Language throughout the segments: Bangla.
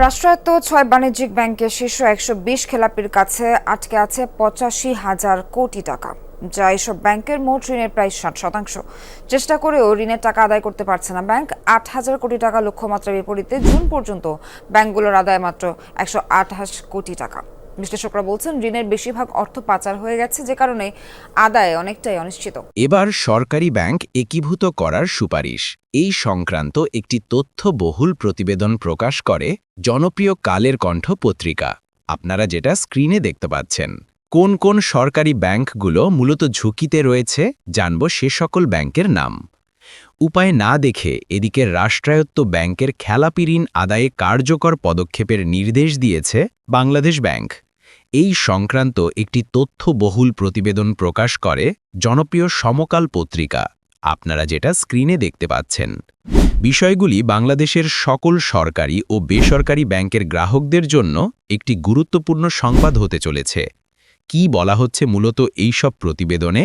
রাষ্ট্রায়ত্ত ছয় বাণিজ্যিক ব্যাংকের শীর্ষ একশো বিশ খেলাপির কাছে আটকে আছে পঁচাশি হাজার কোটি টাকা। যা এসব ব্যাংকের মোট ঋণের প্রায় ষাট শতাংশ। চেষ্টা করেও ঋণের টাকা আদায় করতে পারছে না ব্যাংক। আট হাজার কোটি টাকা লক্ষ্যমাত্রার বিপরীতে জুন পর্যন্ত ব্যাংকগুলোর আদায় মাত্র একশো আঠাশ কোটি টাকা। বিশ্লেষকরা বলছেন, ঋণের বেশিরভাগ অর্থ পাচার হয়ে গেছে, যে কারণে আদায় অনেকটাই অনিশ্চিত। এবার সরকারি ব্যাংক একীভূত করার সুপারিশ। এই সংক্রান্ত একটি তথ্যবহুল প্রতিবেদন প্রকাশ করে জনপ্রিয় কালের কণ্ঠ পত্রিকা। আপনারা যেটা স্ক্রিনে দেখতে পাচ্ছেন। কোন কোন সরকারি ব্যাংকগুলো মূলত ঝুঁকিতে রয়েছে, জানব সে সকল ব্যাংকের নাম। উপায় না দেখে এদিকে রাষ্ট্রায়ত্ত ব্যাংকের খেলাপি ঋণ আদায়ে কার্যকর পদক্ষেপের নির্দেশ দিয়েছে বাংলাদেশ ব্যাংক। এই সংক্রান্ত একটি তথ্যবহুল প্রতিবেদন প্রকাশ করে জনপ্রিয় সমকাল পত্রিকা। আপনারা যেটা স্ক্রিনে দেখতে পাচ্ছেন। বিষয়গুলি বাংলাদেশের সকল সরকারি ও বেসরকারি ব্যাংকের গ্রাহকদের জন্য একটি গুরুত্বপূর্ণ সংবাদ হতে চলেছে। কি বলা হচ্ছে মূলত এইসব প্রতিবেদনে?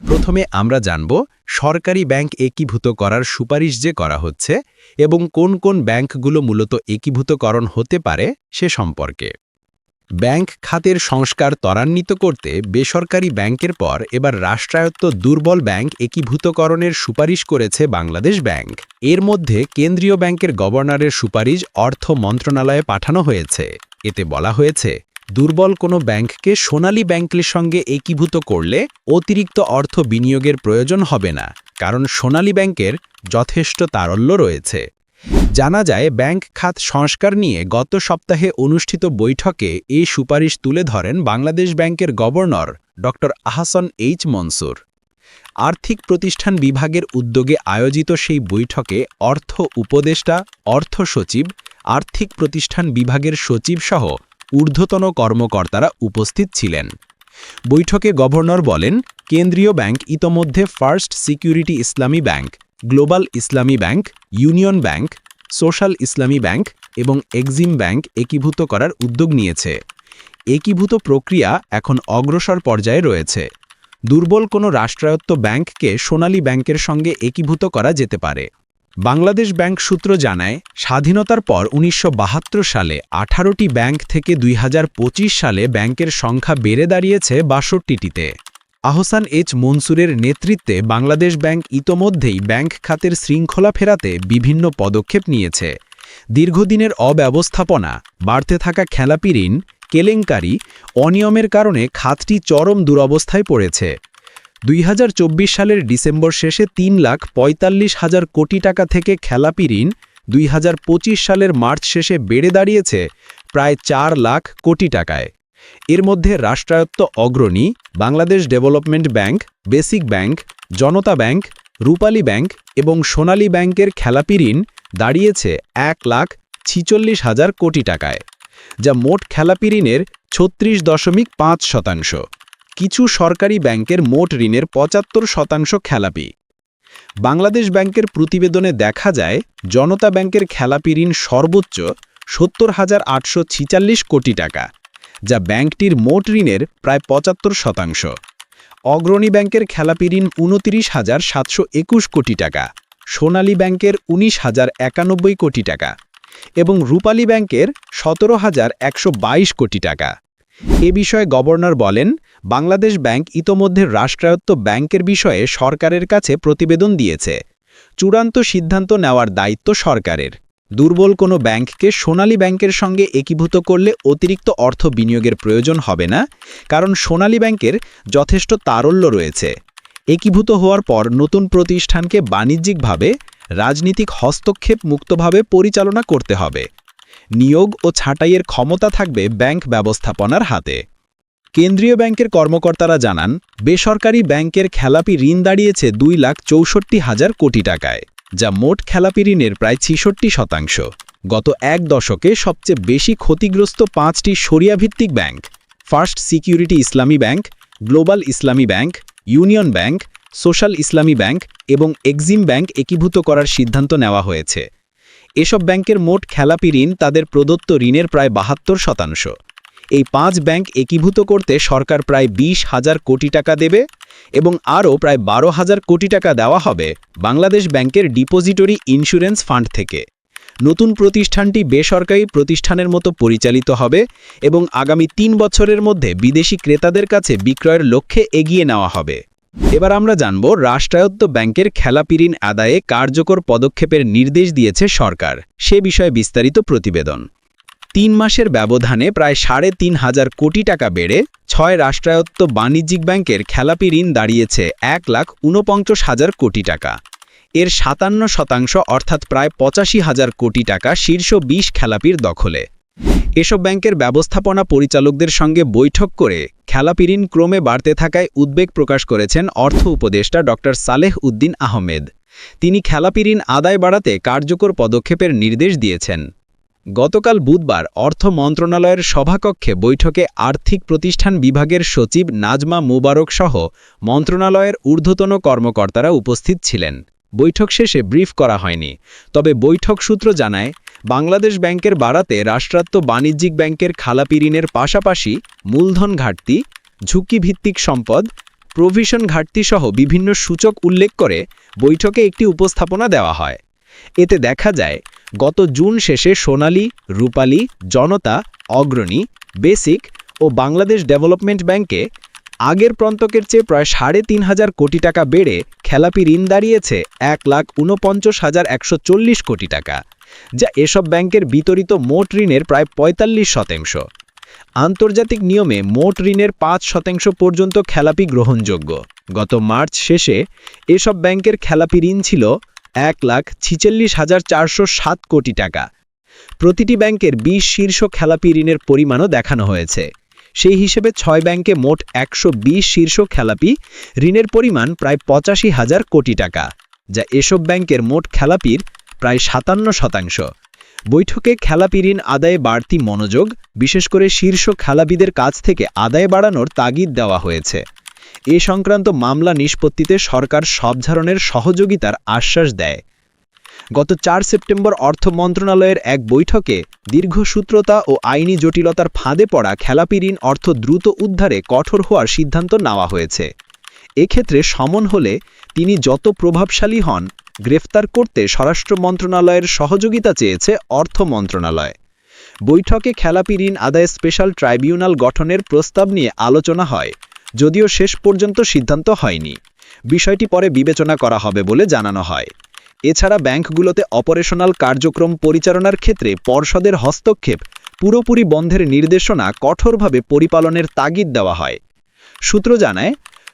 প্রথমে আমরা জানব সরকারি ব্যাংক একীভূত করার সুপারিশ যে করা হচ্ছে এবং কোন কোন ব্যাংকগুলো মূলত একীভূতকরণ হতে পারে সে সম্পর্কে। ব্যাংক খাতের সংস্কার ত্বরান্বিত করতে বেসরকারি ব্যাংকের পর এবার রাষ্ট্রায়ত্ত দুর্বল ব্যাংক একীভূতকরণের সুপারিশ করেছে বাংলাদেশ ব্যাংক। এর মধ্যে কেন্দ্রীয় ব্যাংকের গভর্নরের সুপারিশ অর্থ মন্ত্রণালয়ে পাঠানো হয়েছে। এতে বলা হয়েছে দুর্বল কোনো ব্যাংককে সোনালী ব্যাংকের সঙ্গে একীভূত করলে অতিরিক্ত অর্থ বিনিয়োগের প্রয়োজন হবে না, কারণ সোনালী ব্যাংকের যথেষ্ট তারল্য রয়েছে। জানা যায়, ব্যাংক খাত সংস্কার নিয়ে গত সপ্তাহে অনুষ্ঠিত বৈঠকে এই সুপারিশ তুলে ধরেন বাংলাদেশ ব্যাংকের গভর্নর ড. আহসান এইচ মনসুর। আর্থিক প্রতিষ্ঠান বিভাগের উদ্যোগে আয়োজিত সেই বৈঠকে অর্থ উপদেষ্টা, অর্থ সচিব, আর্থিক প্রতিষ্ঠান বিভাগের সচিব সহ ঊর্ধ্বতন কর্মকর্তারা উপস্থিত ছিলেন। বৈঠকে গভর্নর বলেন, কেন্দ্রীয় ব্যাংক ইতোমধ্যে first security Islami bank, global Islami bank, union bank, social Islami bank এবং এক্সিম ব্যাংক একীভূত করার উদ্যোগ নিয়েছে। একীভূত প্রক্রিয়া এখন অগ্রসর পর্যায়ে রয়েছে। দুর্বল কোনো রাষ্ট্রায়ত্ত ব্যাংককে সোনালী ব্যাংকের সঙ্গে একীভূত করা যেতে পারে। বাংলাদেশ ব্যাংক সূত্র জানায়, স্বাধীনতার পর উনিশশো বাহাত্তর সালে আঠারোটি ব্যাংক থেকে দুই হাজার পঁচিশ সালে ব্যাংকের সংখ্যা বেড়ে দাঁড়িয়েছে বাষট্টিটিতে। আহসান এইচ মনসুরের নেতৃত্বে বাংলাদেশ ব্যাংক ইতোমধ্যেই ব্যাংক খাতের শৃঙ্খলা ফেরাতে বিভিন্ন পদক্ষেপ নিয়েছে। দীর্ঘদিনের অব্যবস্থাপনা, বাড়তে থাকা খেলাপি ঋণ, কেলেঙ্কারি, অনিয়মের কারণে খাতটি চরম দুরবস্থায় পড়েছে। দুই হাজার চব্বিশ সালের ডিসেম্বর শেষে তিন লাখ পঁয়তাল্লিশ হাজার কোটি টাকা থেকে খেলাপি ঋণ দুই হাজার পঁচিশ সালের মার্চ শেষে বেড়ে দাঁড়িয়েছে প্রায় চার লাখ কোটি টাকায়। এর মধ্যে রাষ্ট্রায়ত্ত Agrani Bangladesh development bank, basic bank, Janata bank, Rupali bank এবং সোনালী ব্যাংকের খেলাপি ঋণ দাঁড়িয়েছে এক লাখ ছিচল্লিশ হাজার কোটি টাকায়, যা মোট খেলাপি ঋণের ছত্রিশ দশমিক পাঁচ শতাংশ। কিছু সরকারি ব্যাংকের মোট ঋণের পঁচাত্তর শতাংশ খেলাপি। বাংলাদেশ ব্যাংকের প্রতিবেদনে দেখা যায়, জনতা ব্যাংকের খেলাপি ঋণ সর্বোচ্চ সত্তর হাজার আটশো কোটি টাকা, যা ব্যাংকটির মোট ঋণের প্রায় পঁচাত্তর শতাংশ। অগ্রণী ব্যাংকের খেলাপি ঋণ উনতিরিশ হাজার সাতশো একুশ কোটি টাকা, সোনালী ব্যাংকের উনিশ হাজার একানব্বই কোটি টাকা এবং রূপালী ব্যাংকের সতেরো হাজার একশো কোটি টাকা। এ বিষয়ে গভর্নর বলেন বাংলাদেশ ব্যাংক ইতোমধ্যে রাষ্ট্রায়ত্ত ব্যাংকের বিষয়ে সরকারের কাছে প্রতিবেদন দিয়েছে। চূড়ান্ত সিদ্ধান্ত নেওয়ার দায়িত্ব সরকারের। দুর্বল কোনো ব্যাংককে সোনালী ব্যাংকের সঙ্গে একীভূত করলে অতিরিক্ত অর্থ বিনিয়োগের প্রয়োজন হবে না, কারণ সোনালী ব্যাংকের যথেষ্ট তারল্য রয়েছে। একীভূত হওয়ার পর নতুন প্রতিষ্ঠানকে বাণিজ্যিকভাবে, রাজনীতিক হস্তক্ষেপ মুক্তভাবে পরিচালনা করতে হবে। নিয়োগ ও ছাঁটাইয়ের ক্ষমতা থাকবে ব্যাংক ব্যবস্থাপনার হাতে। কেন্দ্রীয় ব্যাংকের কর্মকর্তারা জানান, বেসরকারি ব্যাংকের খেলাপি ঋণ দাঁড়িয়েছে দুই লাখ চৌষট্টি হাজার কোটি টাকায়, যা মোট খেলাপি ঋণের প্রায় ছিষট্টি শতাংশ। গত এক দশকে সবচেয়ে বেশি ক্ষতিগ্রস্ত পাঁচটি সরিয়াভিত্তিক bank, first security Islami bank, global Islami bank, union bank, social Islami bank এবং এক্সিম ব্যাংক একীভূত করার সিদ্ধান্ত নেওয়া হয়েছে। এসব ব্যাংকের মোট খেলাপি ঋণ তাদের প্রদত্ত ঋণের প্রায় বাহাত্তর শতাংশ। এই পাঁচ ব্যাংক একীভূত করতে সরকার প্রায় বিশ হাজার কোটি টাকা দেবে এবং আরও প্রায় বারো হাজার কোটি টাকা দেওয়া হবে বাংলাদেশ ব্যাংকের ডিপোজিটরি ইন্স্যুরেন্স ফান্ড থেকে। নতুন প্রতিষ্ঠানটি বেসরকারি প্রতিষ্ঠানের মতো পরিচালিত হবে এবং আগামী তিন বছরের মধ্যে বিদেশি ক্রেতাদের কাছে বিক্রয়ের লক্ষ্যে এগিয়ে নেওয়া হবে। এবার আমরা জানব রাষ্ট্রায়ত্ত ব্যাংকের খেলাপি ঋণ আদায়ে কার্যকর পদক্ষেপের নির্দেশ দিয়েছে সরকার। সে বিষয়ে বিস্তারিত প্রতিবেদন। তিন মাসের ব্যবধানে প্রায় সাড়ে তিন হাজার কোটি টাকা বেড়ে ছয় রাষ্ট্রায়ত্ত বাণিজ্যিক ব্যাংকের খেলাপি ঋণ দাঁড়িয়েছে এক লাখ ঊনপঞ্চাশ হাজার কোটি টাকা। এর সাতান্ন শতাংশ অর্থাৎ প্রায় পঁচাশি হাজার কোটি টাকা শীর্ষ বিশ খেলাপির দখলে। এসব ব্যাংকের ব্যবস্থাপনা পরিচালকদের সঙ্গে বৈঠক করে খেলাপি ঋণ ক্রমে বাড়তে থাকায় উদ্বেগ প্রকাশ করেছেন অর্থ উপদেষ্টা ড. সালেহ উদ্দিন আহমেদ। তিনি খেলাপি ঋণ আদায় বাড়াতে কার্যকর পদক্ষেপের নির্দেশ দিয়েছেন। গতকাল বুধবার অর্থ মন্ত্রণালয়ের সভাকক্ষে বৈঠকে আর্থিক প্রতিষ্ঠান বিভাগের সচিব নাজমা মুবারক সহ মন্ত্রণালয়ের ঊর্ধ্বতন কর্মকর্তারা উপস্থিত ছিলেন। বৈঠক শেষে ব্রিফ করা হয়নি। তবে বৈঠক সূত্র জানায়, বাংলাদেশ ব্যাংকের বাড়াতে রাষ্ট্রায়ত্ত বাণিজ্যিক ব্যাংকের খালাপি ঋণের পাশাপাশি মূলধন ঘাটতি, ঝুঁকিভিত্তিক সম্পদ, প্রভিশন ঘাটতি সহ বিভিন্ন সূচক উল্লেখ করে বৈঠকে একটি উপস্থাপনা দেওয়া হয়। এতে দেখা যায় গত জুন শেষে সোনালী, রূপালী, জনতা, অগ্রণী, বেসিক ও বাংলাদেশ ডেভেলপমেন্ট ব্যাংকে আগের প্রান্তকের চেয়ে প্রায় সাড়ে তিন হাজার কোটি টাকা বেড়ে খেলাপি ঋণ দাঁড়িয়েছে এক লাখ ঊনপঞ্চাশ হাজার একশো চল্লিশ কোটি টাকা, যা এসব ব্যাংকের বিতরিত মোট ঋণের প্রায় পঁয়তাল্লিশ শতাংশ। আন্তর্জাতিক নিয়মে মোট ঋণের পাঁচ শতাংশ পর্যন্ত খেলাপি গ্রহণযোগ্য। গত মার্চ শেষে এসব ব্যাংকের খেলাপি ঋণ ছিল এক লাখ ছিচল্লিশ হাজার চারশো সাত কোটি টাকা। প্রতিটি ব্যাংকের বিশ শীর্ষ খেলাপি ঋণের পরিমাণও দেখানো হয়েছে। সেই হিসেবে ছয় ব্যাংকে মোট একশো বিশ শীর্ষ খেলাপি ঋণের পরিমাণ প্রায় পঁচাশি হাজার কোটি টাকা, যা এসব ব্যাংকের মোট খেলাপির প্রায় সাতান্ন শতাংশ। বৈঠকে খেলাপি ঋণ আদায়ে বাড়তি মনোযোগ, বিশেষ করে শীর্ষ খেলাপিদের কাছ থেকে আদায় বাড়ানোর তাগিদ দেওয়া হয়েছে। এ সংক্রান্ত মামলা নিষ্পত্তিতে সরকার সব ধরনের সহযোগিতার আশ্বাস দেয়। গত চার সেপ্টেম্বর অর্থ মন্ত্রণালয়ের এক বৈঠকে দীর্ঘসূত্রতা ও আইনি জটিলতার ফাঁদে পড়া খেলাপি ঋণ অর্থ দ্রুত উদ্ধারে কঠোর হওয়ার সিদ্ধান্ত নেওয়া হয়েছে। এক্ষেত্রে সমন হলে তিনি যত প্রভাবশালী হন, গ্রেফতার করতে স্বরাষ্ট্র মন্ত্রণালয়ের সহযোগিতা চেয়েছে অর্থ মন্ত্রণালয়। বৈঠকে খেলাপি ঋণ আদায় স্পেশাল ট্রাইব্যুনাল গঠনের প্রস্তাব নিয়ে আলোচনা হয়। যদিও শেষ পর্যন্ত সিদ্ধান্ত হয়নি। বিষয়টি পরে বিবেচনা করা হবে বলে জানানো হয়। এছাড়া ব্যাংকগুলোতে অপারেশনাল কার্যক্রম পরিচালনার ক্ষেত্রে পর্ষদের হস্তক্ষেপ পুরোপুরি বন্ধের নির্দেশনা কঠোরভাবে পরিপালনের তাগিদ দেওয়া হয়। সূত্র জানায়,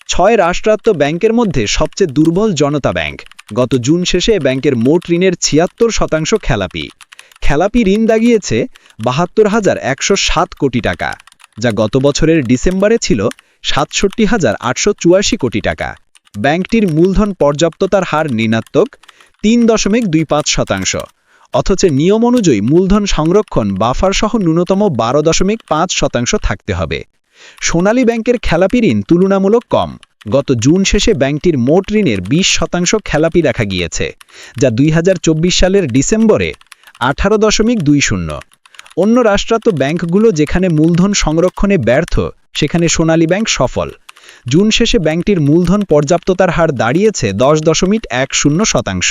ছয় রাষ্ট্রায়ত্ত ব্যাংকের মধ্যে সবচেয়ে দুর্বল জনতা ব্যাংক। গত জুন শেষে ব্যাংকের মোট ঋণের ছিয়াত্তর শতাংশ খেলাপি। খেলাপি ঋণ দাগিয়েছে বাহাত্তর হাজার একশো কোটি টাকা। যা গত বছরের ডিসেম্বরে ছিল সাতষট্টি হাজার আটশো কোটি টাকা। ব্যাংকটির মূলধন পর্যাপ্ততার হার ঋণাত্মক তিন দশমিক দুই পাঁচ শতাংশ। অথচ নিয়ম অনুযায়ী মূলধন সংরক্ষণ বাফার সহ ন্যূনতম বারো দশমিক পাঁচ শতাংশ থাকতে হবে। সোনালী ব্যাংকের খেলাপি ঋণ তুলনামূলক কম। গত জুন শেষে ব্যাংকটির মোট ঋণের বিশ শতাংশ খেলাপি দেখা গিয়েছে, যা দুই হাজার চব্বিশ সালের ডিসেম্বরে আঠারো দশমিক দুই শূন্য। অন্য রাষ্ট্রায়ত্ত ব্যাংকগুলো যেখানে মূলধন সংরক্ষণে ব্যর্থ, সেখানে সোনালী ব্যাংক সফল। জুন শেষে ব্যাংকটির মূলধন পর্যাপ্ততার হার দাঁড়িয়েছে দশ দশমিক এক শূন্য শতাংশ।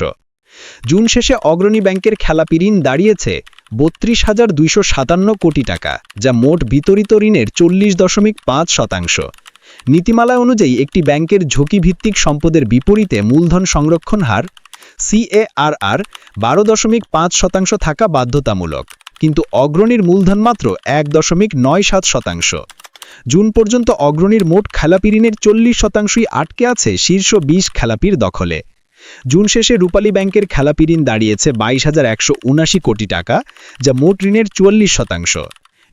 জুন শেষে অগ্রণী ব্যাংকের খেলাপি ঋণ দাঁড়িয়েছে বত্রিশ হাজার দুইশো সাতান্ন কোটি টাকা, যা মোট বিতরিত ঋণের চল্লিশ দশমিক পাঁচ শতাংশ। নীতিমালা অনুযায়ী একটি ব্যাংকের ঝুঁকিভিত্তিক সম্পদের বিপরীতে মূলধন সংরক্ষণ হার, সিএআরআর, বারো দশমিক পাঁচ শতাংশ থাকা বাধ্যতামূলক। কিন্তু অগ্রণীর মূলধন মাত্র এক দশমিক নয় সাত শতাংশ। জুন পর্যন্ত অগ্রণীর মোট খেলাপি ঋণের চল্লিশ শতাংশই আটকে আছে শীর্ষ বিশ খেলাপির দখলে। জুন শেষে রূপালী ব্যাংকের খেলাপি ঋণ দাঁড়িয়েছে বাইশ হাজার একশো উনাশি কোটি টাকা, যা মোট ঋণের চুয়াল্লিশ শতাংশ।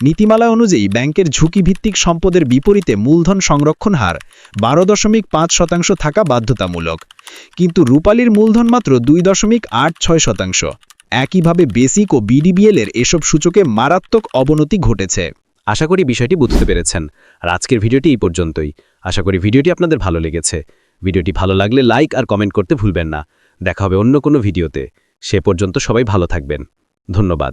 নীতিমালা অনুযায়ী ব্যাংকের ঝুঁকিভিত্তিক সম্পদের বিপরীতে মূলধন সংরক্ষণ হার বারো দশমিক পাঁচ শতাংশ থাকা বাধ্যতামূলক। কিন্তু রূপালীর মূলধন মাত্র দুই দশমিক আট ছয় শতাংশ। একইভাবে বেসিক ও বিডিবিএল এর এসব সূচকে মারাত্মক অবনতি ঘটেছে। আশা করি বিষয়টি বুঝতে পেরেছেন। আর আজকের ভিডিওটি এই পর্যন্তই। আশা করি ভিডিওটি আপনাদের ভালো লেগেছে। ভিডিওটি ভালো লাগলে লাইক আর কমেন্ট করতে ভুলবেন না। দেখা হবে অন্য কোনো ভিডিওতে। সে পর্যন্ত সবাই ভালো থাকবেন। ধন্যবাদ।